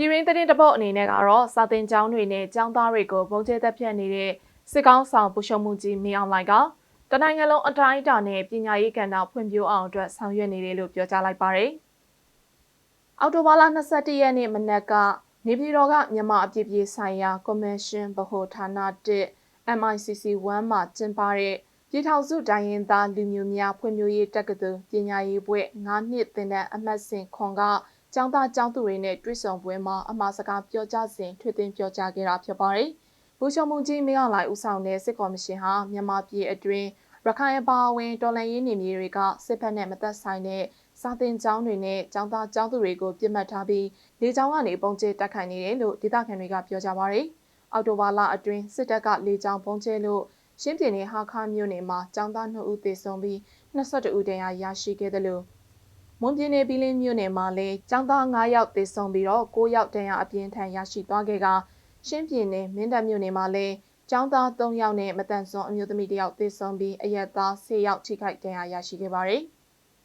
ပြည်ရင်းသတင်းတပုတ်အနေနဲ့ကတော့စာတင်ကျောင်းတွေနဲ့ကျောင်းသားတွေကိုပုံကျဲသက်ဖြတ်နေတဲ့စစ်ကောင်းဆောင်ပူရှုံမှုကြီးမင်းအောင်လိုက်ကတနိုင်ငံလုံးအတိုင်းအတာနဲ့ပညာရေးကဏ္ဍဖွံ့ဖြိုးအောင်အတွက်ဆောင်ရွက်နေတယ်လို့ပြောကြားလိုက်ပါတယ်။အောက်တိုဘာလ22ရက်နေ့မနက်ကနေပြည်တော်ကမြန်မာအပြည်ပြည်ဆိုင်ရာကော်မရှင်ဗဟိုဌာန1 MICC 1မှာကျင်းပတဲ့ပြည်ထောင်စုတိုင်းရင်းသားလူမျိုးများဖွံ့ဖြိုးရေးတက္ကသိုလ်ပညာရေးဘွဲ့9နှစ်သင်တန်းအမှတ်စဉ်ခွန်က ကျောင်းသားကျောင်းသူတွေနဲ့တွေ့ဆုံပွဲမှာအမှားစကားပြောကြားစဉ်ထွေသွင်းပြောကြားခဲ့တာဖြစ်ပါတယ်။ဘူရှုံမှုကြီးမင်းအောင်လှိုင်ဦးဆောင်တဲ့စစ်ကော်မရှင်ဟာမြန်မာပြည်အတွင်းရခိုင်အပါအဝင်တော်လှန်ရေးနေမြေတွေကစစ်ဖက်နဲ့မသက်ဆိုင်တဲ့စာသင်ကျောင်းတွေနဲ့ကျောင်းသားကျောင်းသူတွေကိုပြစ်မှတ်ထားပြီးလေကြောင်းကနေပုံကျဲတိုက်ခိုက်နေတယ်လို့ဒေသခံတွေကပြောကြပါရယ်။အော်တိုဘာလအတွင်းစစ်တပ်ကလေကြောင်းပုံကျဲလို့ရှင်းပြင်းနေဟာခါမြို့နယ်မှာကျောင်းသား2ဦးသေဆုံးပြီး22ဦးတရားရရှိခဲ့တယ်လို့ မွန်ပြည်နယ်ပြည်လင်းမြို့နယ်မှာလည်းကျောင်းသား9ယောက်သေဆုံးပြီးတော့9ယောက်တရားအပြင်းထန်ရရှိသွားခဲ့ကရှင်းပြည်နယ်မင်းတပ်မြို့နယ်မှာလည်းကျောင်းသား3ယောက်နဲ့မတန်ဆွမ်းအမျိုးသမီး1ယောက်သေဆုံးပြီးအရက်သား10ယောက်ထိခိုက်ဒဏ်ရာရရှိခဲ့ပါတယ်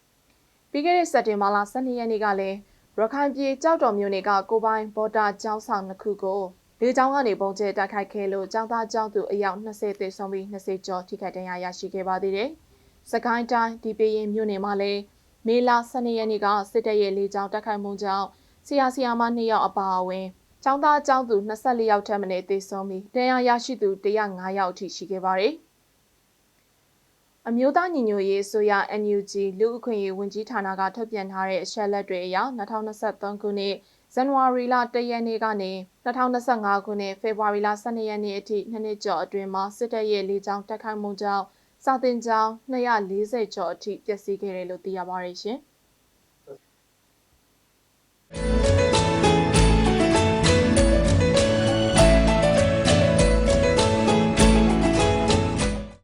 ။ပြီးခဲ့တဲ့စက်တင်ဘာလ12ရက်နေ့ကလည်းရခိုင်ပြည်ကြောက်တော်မြို့နယ်ကကိုပိုင်ဘော်တာကျောင်းဆောင်နှစ်ခုကိုလေကြောင်းကနေပုံကျဲတိုက်ခိုက်ခဲ့လို့ကျောင်းသားကျောင်းသူအယောက်20သေဆုံးပြီး20ကျော်ထိခိုက်ဒဏ်ရာရရှိခဲ့ပါသေးတယ်။စကိုင်းတိုင်းဒီပေရင်မြို့နယ်မှာလည်း မေလ12ရက်နေ့ကစစ်တပ်ရဲ့လေကြောင်းတိုက်ခိုက်မှုကြောင့်ဆီယာဆီယာမ2ယောက်အပါအဝင်ကျောင်းသားကျောင်းသူ24ယောက်ထက်မနည်းသေဆုံးပြီးဒဏ်ရာရရှိသူ105ယောက်အထိရှိခဲ့ပါတယ်။အမျိုးသားညီညွတ်ရေးဆိုရ NUG လူအခွင့်အရေးဝန်ကြီးဌာနကထုတ်ပြန်ထားတဲ့အချက်လက်တွေအရ2023ခုနှစ်ဇန်နဝါရီလ1ရက်နေ့ကနေ2025ခုနှစ်ဖေဖော်ဝါရီလ12ရက်နေ့အထိနှစ်နှစ်ကျော်အတွင်းမှာစစ်တပ်ရဲ့လေကြောင်းတိုက်ခိုက်မှုကြောင့် စာတင်ကျောင်း240ကျော်အထိပျက်စီးခဲ့တယ်လို့သိရပါတယ်ရှင်။